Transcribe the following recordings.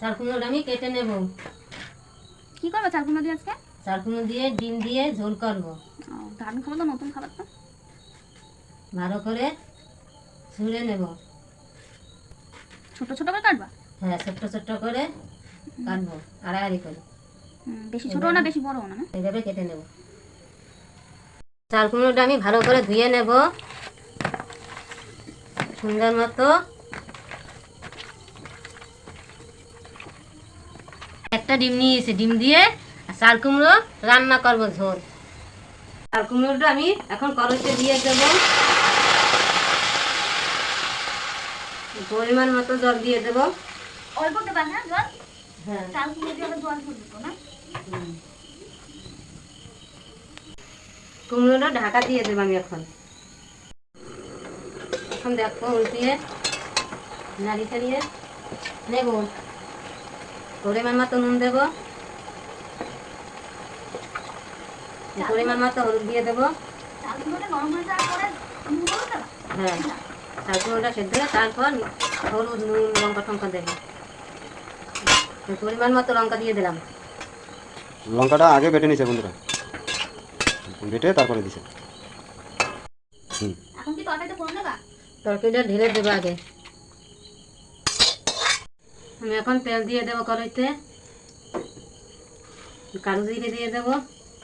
চাল কুমড়োটা আমি কেটে নেব। কি করব চাল কুমড়ো দিয়ে আজকে? চাল কুমড়ো দিয়ে ডিম দিয়ে ঝোল করব। দারুণ খাবার তো নতুন খাবার তো। ভালো করে ছুঁড়ে নেব। ছোট ছোট করে কাটবা? হ্যাঁ ছোট্ট ছোট্ট করে কাটবো আড়াআড়ি করে। বেশি ছোট না বেশি বড় না না? এইভাবে কেটে নেব। চাল কুমড়োটা আমি ভালো করে ধুয়ে নেব। সুন্দর মতো একটা ডিম নিয়েছি ডিম দিয়ে আর চাল কুমড়ো রান্না করব ঝোল। চাল কুমড়োটা আমি এখন কড়াইতে দিয়ে দেবো। পরিমাণ মতো জল দিয়ে দেবো। অল্প দেবা হ্যাঁ জল? হ্যাঁ। চাল কুমড়ো দিয়ে জল ফুটবে না? কুমড়োটা ঢাকা দিয়ে দেবো আমি এখন। এখন দেখো উল্টিয়ে নাড়ি চাড়িয়ে নেব। পরিমাণ মতো নুন দেব। পরিমাণ মতো হলুদ দিয়ে দেবো। হয়ে যাওয়ার পরে নুন হলুদ দেবা হ্যাঁ চাল কুমড়োটা সেদ্ধ হয়ে তারপর হলুদ নুন লঙ্কা টঙ্কা দেবো। পরিমাণ মতো লঙ্কা দিয়ে দিলাম। লঙ্কাটা আগে বেটে নিছে বন্ধুরা। বেটে তারপরে দিছে। হুম। এখন কি তরকারিতে ফোড়ন দেবা তরকারিটা ঢেলে দেবো আগে। আমি এখন তেল দিয়ে দেবো কড়াইতে। কালো জিরে দিয়ে দেবো।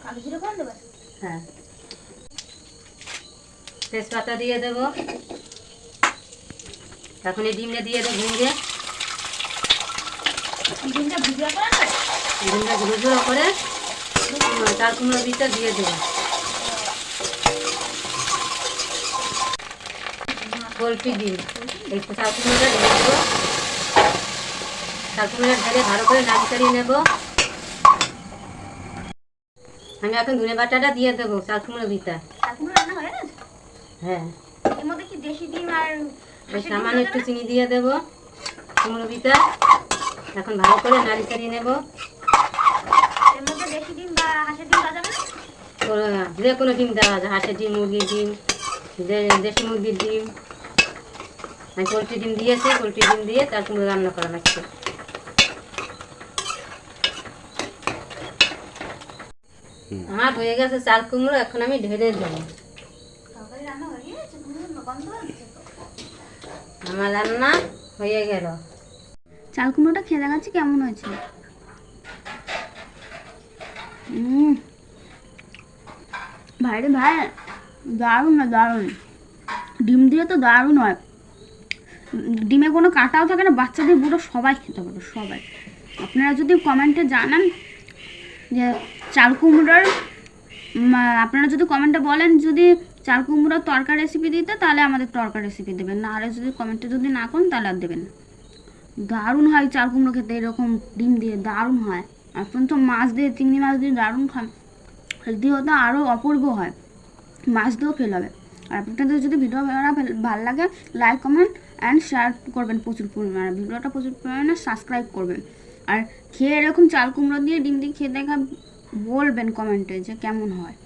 কালো জিরে দেবা হ্যাঁ। তেজপাতা দিয়ে দেবো। এখন এই ডিমটা দিয়ে দেবো ভেঙে। ডিমটা ভিজিয়ে করে ডিমটা গুঁড়ো করে চাল কুমড়ো বীজটা দিয়ে দেবো। পোলট্রি ডিম। এই চাল কুমড়োটা ঢেলে দেবো। কুমড়োটা ঢেলে ভালো করে নাড়ি চাড়িয়ে নেব। আমি এখন ধনে বাটাটা দিয়ে দেবো চাল কুমড়ো বিটা চাল কুমড়ো রান্না হয়ে। সামান্য একটু চিনি দিয়ে দেবো কুমড়ো বিটা এখন ভালো করে নাড়ি চাড়িয়ে নেব। এর মধ্যে দেশি ডিম বা হাঁসের ডিম দেওয়া যাবে না তো যে কোনো ডিম দেওয়া যায় হাঁসের ডিম মুরগির ডিম দেশি মুরগির ডিম। আমি পোলট্রি ডিম দিয়েছি পোলট্রি ডিম দিয়ে তার কুমড়ো রান্না করা লাগছে। আমার হয়ে গেছে, চাল কুমড়ো, এখন আমি ঢেলে দেবো। আমার রান্না হয়ে গেল। চাল কুমড়োটা খেয়ে দেখাচ্ছি কেমন হয়েছে। ভাই রে ভাই, দারুণ না, দারুণ। ডিম দিয়ে তো দারুণ হয়। ডিমে কোনো কাটাও থাকে না, বাচ্চাদের বুড়ো সবাই খেতে পারে সবাই। আপনারা যদি কমেন্টে জানান যে চাল কুমড়োর আপনারা যদি কমেন্টে বলেন, যদি চাল কুমড়োর তরকা রেসিপি দিতে, তাহলে আমাদের তরকা রেসিপি দেবেন। না হলে যদি কমেন্টে যদি না করেন, তাহলে আর দেবেন দারুণ হয় চাল কুমড়ো খেতে, এরকম ডিম দিয়ে দারুণ হয়। এখন তো মাছ দিয়ে, চিংড়ি মাছ দিয়ে দারুণ খান হেলদি হতে আরও অপূর্ব হয়। মাছ দিয়েও ফেল হবে। আর আপনাদের যদি ভিডিও ভালো লাগে লাইক কমেন্ট অ্যান্ড শেয়ার করবেন প্রচুর পরিমাণে। ভিডিওটা প্রচুর পরিমাণে সাবস্ক্রাইব করবেন। আর খেয়ে এরকম চাল কুমড়ো দিয়ে ডিম দিয়ে খেয়ে দেখা বলবেন কমেন্টে যে কেমন হয়।